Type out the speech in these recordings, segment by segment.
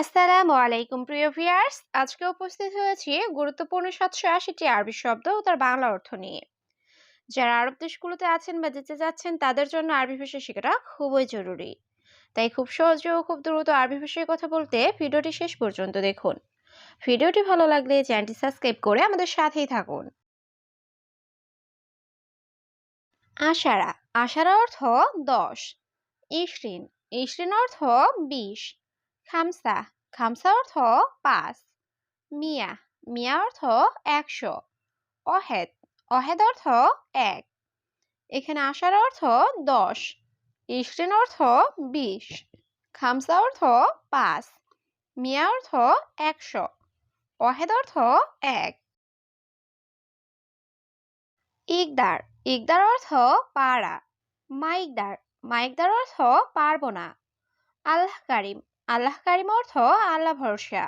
আসসালামু আলাইকুম, প্রিয় ভিউয়ার্স। আজকে উপস্থিত হয়েছি গুরুত্বপূর্ণ সাতশো আশিটি আরবি শব্দ ও তার বাংলা অর্থ নিয়ে। যারা আরব দেশগুলোতে আছেন বা যেতে যাচ্ছেন, তাদের জন্য আরবি ভাষা শেখাটা খুবই জরুরি। তাই খুব সহজে ও খুব দ্রুত আরবি ভাষায় কথা বলতে ভিডিওটি শেষ পর্যন্ত দেখুন। ভিডিওটি ভালো লাগলে চ্যানেলটি সাবস্ক্রাইব করে আমাদের সাথেই থাকুন। আশারা। আশারা অর্থ দশ। ইশরিন ইশরিন অর্থ বিশ। খামসা খামসা অর্থ পাঁচ, মিয়া মিয়া অর্থ একশো, অহেদ অহেদ অর্থ এক, এখানে আসার অর্থ দশ ইশরিন অর্থ বিশ, খামসা অর্থ পাঁচ, মিয়া অর্থ একশো, অহেদ অর্থ এক। ইকদার ইকদার অর্থ পাড়া, মাইকদার মাইকদার অর্থ পারব না। আল্লাহ কারিম আল্লাহ কারিম অর্থ আল্লাহ ভরসা।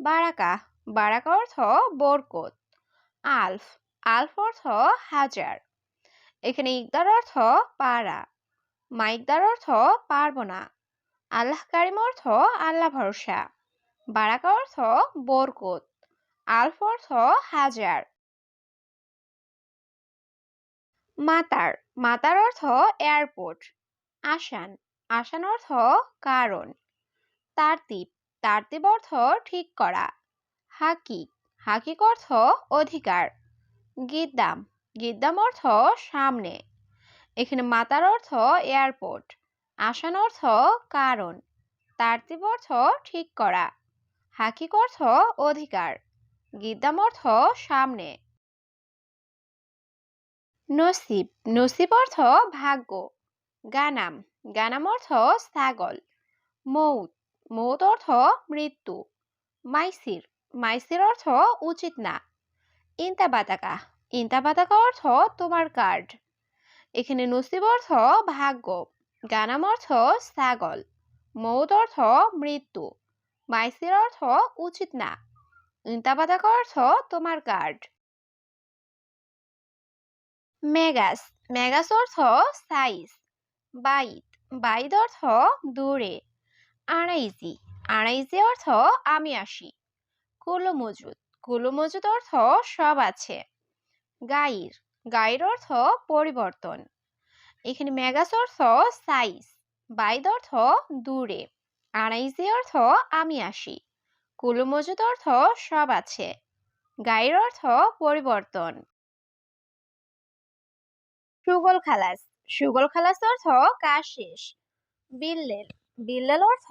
বারাকা বারাকা অর্থ বরকত। আলফ আলফ অর্থ হাজার। এখানে ইকদার অর্থ পারা। মাইকদার অর্থ পারব না। আল্লাহ কারিম অর্থ আল্লাহ ভরসা। বারাকা অর্থ বরকত। আলফ অর্থ হাজার। মাতার মাতার অর্থ এয়ারপোর্ট। আসান আসান অর্থ কারণ। তারতিব তারতিব অর্থ ঠিক করা। হাকিক হাকিক অর্থ অধিকার। গিদ্দাম। গিদ্দাম অর্থ সামনে। এখানে মাতার অর্থ এয়ারপোর্ট। আসান অর্থ কারণ। তারতিব অর্থ ঠিক করা। হাকিক অর্থ অধিকার। গিদ্দাম অর্থ সামনে। নসিব। নসিব অর্থ ভাগ্য। গানাম। গানাম অর্থ ছাগল। মৌত। মৌত অর্থ মৃত্যু। মাইসির মাইসির অর্থ উচিত না। ইন্তা বাতাকা ইন্তা বাতাকা অর্থ তোমার কার্ড। এখানে নসিব অর্থ ভাগ্য গানাম অর্থ ছাগল মৌত অর্থ মৃত্যু। মাইসির অর্থ উচিত না। ইন্তা বাতাকা অর্থ তোমার কার্ড। মেগাস মেগাস অর্থ সাইজ। বাইত বাইদ অর্থ দূরে। আড়াইজি। আড়াইজি অর্থ আমি আসি। কুলো মজুদ কুলো মজুদ অর্থ সব আছে। গাইর। গাইর অর্থ পরিবর্তন। এখানে মেগাস অর্থ সাইজ। বাইদ অর্থ দূরে। আড়াইজি অর্থ আমি আসি। কুলো মজুদ অর্থ সব আছে। গাইর অর্থ পরিবর্তন। সুগল খালাস। সুগল খালাস অর্থ কাজ শেষ। বিল্লেল। বিল্লেল অর্থ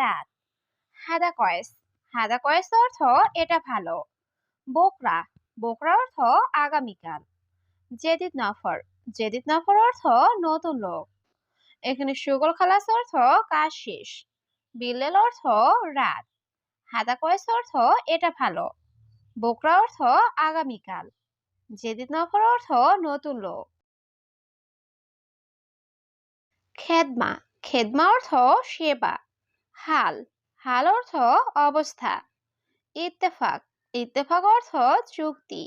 রাত। হাদা কয়েস। হাদা কয়েস অর্থ এটা ভালো। বোকরা। বোকরা অর্থ আগামীকাল। জেদিদ নফর। জেদিদ নফর অর্থ নতুন লোক। এখানে সুগল খালাস অর্থ কাজ শেষ। বিল্লেল অর্থ রাত। হাদা কয়েস অর্থ এটা ভালো। বোকরা অর্থ আগামীকাল। জেদিদ নফর অর্থ নতুন লোক। খেদমা। খেদমা অর্থ সেবা। হাল হাল অর্থ অবস্থা। ইত্তেফাক ইত্তেফাক অর্থ চুক্তি।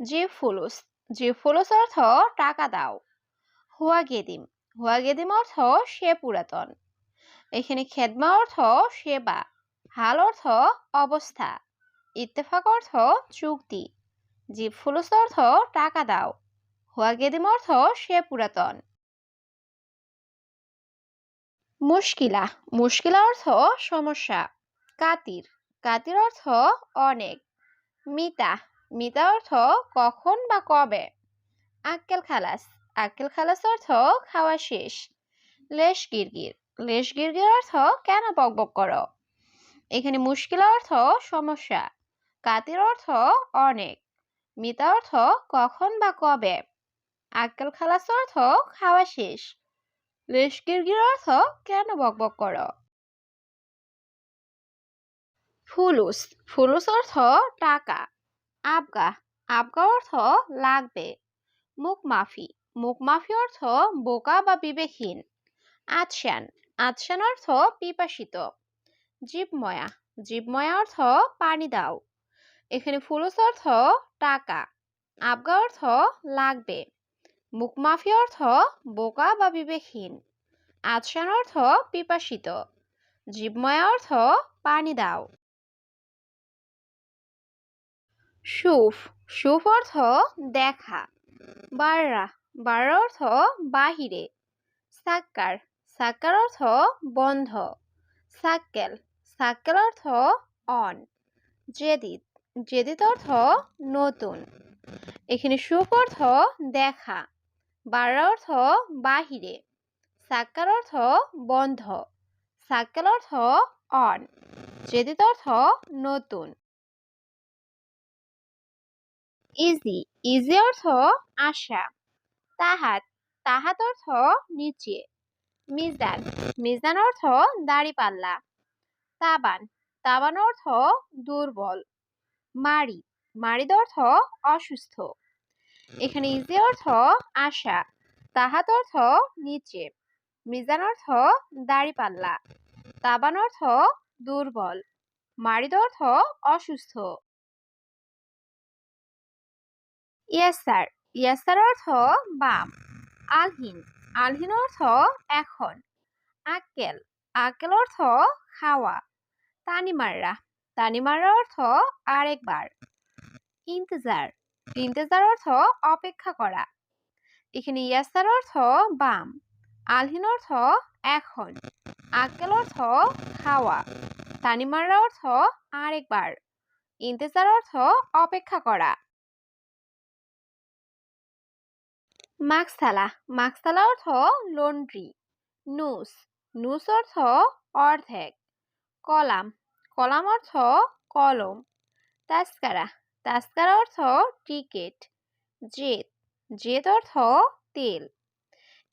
জি ফুলুস জি ফুলুস অর্থ টাকা দাও। হুয়া গেদিম হুয়া গেদিম অর্থ সে পুরাতন। এখানে খেদমা অর্থ সেবা, হাল অর্থ অবস্থা। ইত্তেফাক অর্থ চুক্তি। জি ফুলুস অর্থ টাকা দাও। হুয়া গেদিম অর্থ সে পুরাতন। মুশকিলা। মুশকিলা অর্থ সমস্যা। কাতির। কাতির অর্থ অনেক। মিতা। মিতা অর্থ কখন বা কবে? আক্কেল খালাস। আক্কেল খালাস অর্থ খাওয়া শেষ। লেশ গিরগির। লেশ গিরগির অর্থ কেন বকবক করো? এখানে মুশকিলা অর্থ সমস্যা। কাতির অর্থ অনেক। মিতা অর্থ কখন বা কবে? আক্কেল খালাস অর্থ খাওয়া শেষ। লেশকিরগির অর্থ কেন বকবক করো? ফুলুস ফুলুস অর্থ টাকা। আবগা আবগা অর্থ লাগবে। মুখ মাফি মুখ মাফি অর্থ বোকা বা বিবেকহীন। আতশান আতশান অর্থ পিপাসিত। জীবময়া জীবময়া অর্থ পানি দাও। এখানে ফুলুস অর্থ টাকা, আবগা অর্থ লাগবে। মুখমাফি অর্থ বোকা বা বিবেকহীন। আতসান অর্থ পিপাসিত। জীবময়া অর্থ পানি দাও। সুফ। সুফ অর্থ দেখা। বাররা। বাররা অর্থ বাহিরে। সাক্কার। সাক্কার অর্থ বন্ধ। সাক্কেল। সাক্কেল অর্থ অন। জেদিত জেদিত অর্থ নতুন। এখানে সুখ অর্থ দেখা। বাররা অর্থ বাহিরে সাক্কার অর্থ বন্ধ। সাক্কেল অর্থ অন। জেদিত অর্থ নতুন। ইজি। ইজি অর্থ আশা। তাহাত। তাহাত অর্থ নিচে। মিজান। মিজান অর্থ দাড়িপাল্লা। তাবান। তাবান অর্থ দুর্বল মারি মারিদ অর্থ অসুস্থ। এখানে ইজি অর্থ আশা, তাহাত অর্থ নিচে মিজান অর্থ দাড়িপাল্লা, তাবান অর্থ দুর্বল, মারিদ অর্থ অসুস্থ। ইয়াসার ইয়াসার অর্থ বাম, আলহিন আলহিন অর্থ এখন, আক্কেল আক্কেল অর্থ খাওয়া, তানিমাররা তানিমাররা অর্থ আরেকবার। ইন্তজার ইন্তজার অর্থ অপেক্ষা করা। এখানে ইয়াসার অর্থ বাম, আলহিন অর্থ এখন, আক্কেল অর্থ খাওয়া তানিমাররা অর্থ আরেকবার, ইন্তজার অর্থ অপেক্ষা করা। মাকসালা মাকসালা অর্থ লন্ড্রি, নুস নুস অর্থ অর্ধেক, কলাম কলাম অর্থ কলম তাস্কারা তাস্কারা অর্থ টিকেট। জেদ। জেদ অর্থ তেল।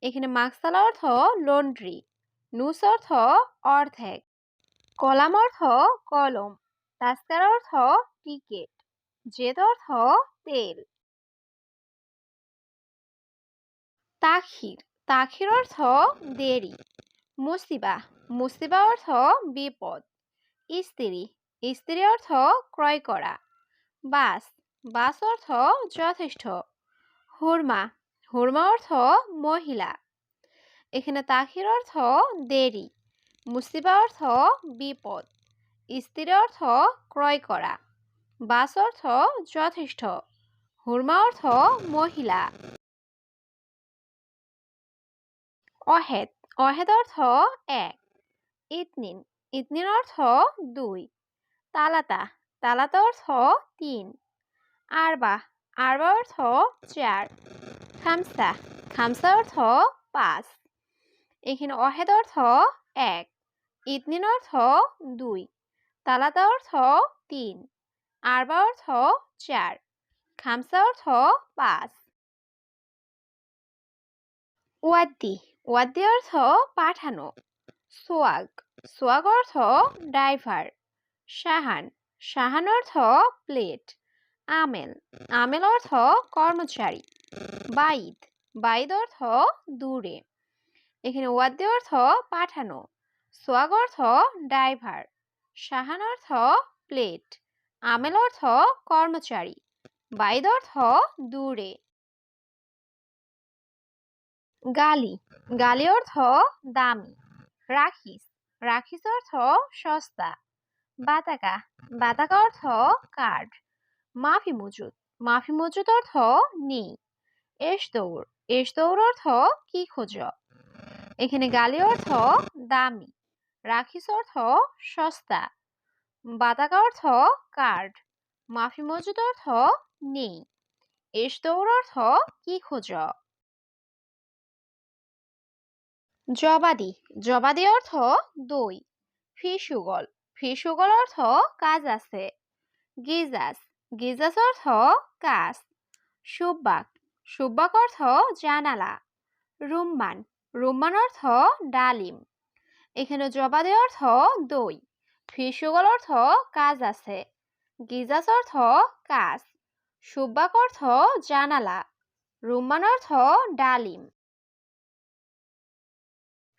এখানে মাকসালা অর্থ লন্ড্রি। নুস অর্থ অর্ধেক। কলাম অর্থ কলম। তাস্কারা অর্থ টিকেট। জেদ অর্থ তেল। তাখির। তাখির অর্থ দেরি। মুসিবা। মুসিবা অর্থ বিপদ। স্ত্রী স্ত্রী অর্থ ক্রয় করা। বাস। বাস অর্থ যথেষ্ট। হুরমা। হুরমা অর্থ মহিলা। এখানে তাখির অর্থ দেরি। মুসিবা অর্থ বিপদ। স্ত্রী অর্থ ক্রয় করা। বাস অর্থ যথেষ্ট। হুরমা অর্থ মহিলা। অহেদ। অহেদ অর্থ এক। ইতনিন। ইতনিন অর্থ দুই। তালাতা। তালাতা অর্থ তিন আরবা আরবা অর্থ চার খামসা খামসা অর্থ পাঁচ এখানে অহেদ অর্থ এক ইতনিন অর্থ দুই তালাতা অর্থ তিন আরবা অর্থ চার খামসা অর্থ পাঁচ ওয়াদ্দি ওয়াদ্দি অর্থ পাঠানো সোয়াগ সোয়াগ অর্থ ড্রাইভার শাহান শাহান অর্থ প্লেট, আমেল আমেল অর্থ কর্মচারী, বাইদ বাইদ অর্থ দূরে, এখানে ওয়াদ্দি অর্থ পাঠানো, সোয়াগ অর্থ ড্রাইভার শাহান অর্থ প্লেট, আমেল অর্থ কর্মচারী, বাইদ অর্থ দূরে। গালি গালি অর্থ দামি, রাখিস রাখিস অর্থ সস্তা বাতাকা বাতাকা অর্থ কার্ড মাফি মজুদ মাফি মজুদ অর্থ নেই। এস দৌড়। এস দৌড় অর্থ কি খোঁজ? এখানে গালি অর্থ দামি। রাখিস অর্থ সস্তা। বাতাকা অর্থ কার্ড মাফি মজুদ অর্থ নেই। এস দৌড় অর্থ কি খোঁজ? জবাদি। জবাদি অর্থ দই। ফিসুগল ফিসুগল অর্থ কাজ আছে। গিজাস গিজাস অর্থ কাজ। সুব্বাক সুব্বাক অর্থ জানালা। রুম্মান রুম্মান অর্থ ডালিম। এখানে জবাদি অর্থ দই। ফিসুগল অর্থ কাজ আছে। গিজাস অর্থ কাজ। সুব্বাক অর্থ জানালা। রুম্মান অর্থ ডালিম।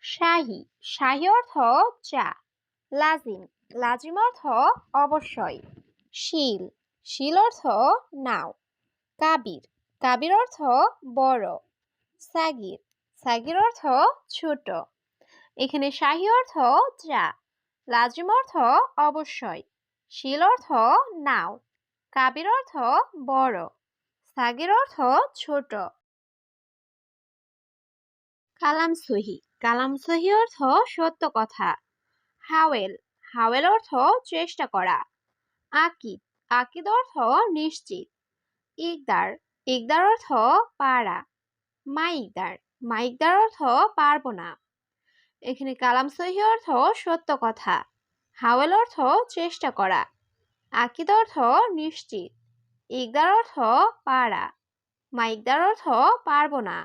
শাহী শাহী অর্থ চা। লাজিম লাজিম অর্থ অবশ্যই। শিল। শিল অর্থ নাও। কাবির। কাবির অর্থ বড়। সাগির। সাগির অর্থ ছোট। এখানে শাহি অর্থ চা লাজিম অর্থ অবশ্যই। শিল অর্থ নাও। কাবির অর্থ বড়। সাগির অর্থ ছোট। কালাম সহি। কালাম সহি অর্থ সত্য কথা। হাওয়েল। হাওয়েল অর্থ চেষ্টা করা। আকিদ আকিদ অর্থ নিশ্চিত। ইকদার ইকদার অর্থ পারা। মাইকদার মাইকদার অর্থ পারব না। এখানে কালাম সহি অর্থ সত্য কথা। হাওয়েল অর্থ চেষ্টা করা। আকিদ অর্থ নিশ্চিত। ইকদার অর্থ পারা। মাইকদার অর্থ পারব না।